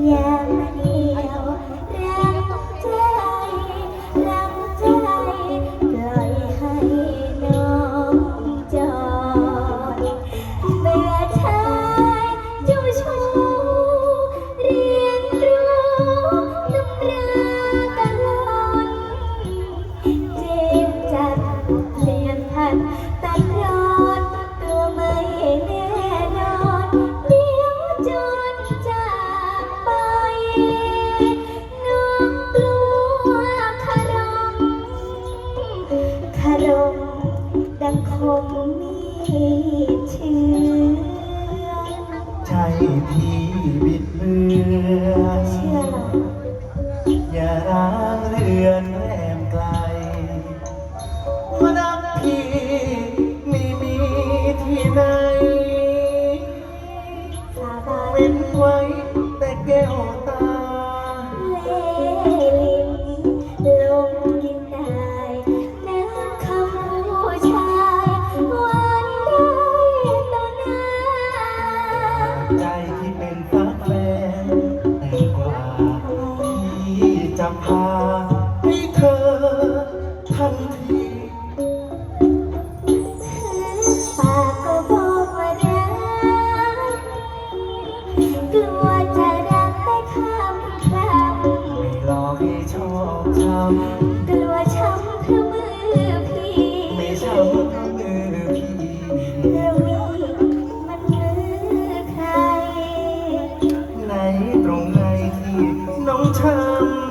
Yeah. มมีเชื่อใช่ที่บิดเบือนเชื่อหรออย่าร้างเรือนแรมไกลมารักพี่ไม่มีที่ไหน จะพาให้เธอทันทีปากก็บอกว่ารักกลัวจะรักได้คำคไม่รอให้ช้ำำกลัวช้ำเพรมือพี่ ไม่ช้ำก็มือพี่เรื่องนี้มันหรือใคร ในตรงไหนที่น้องช้ำ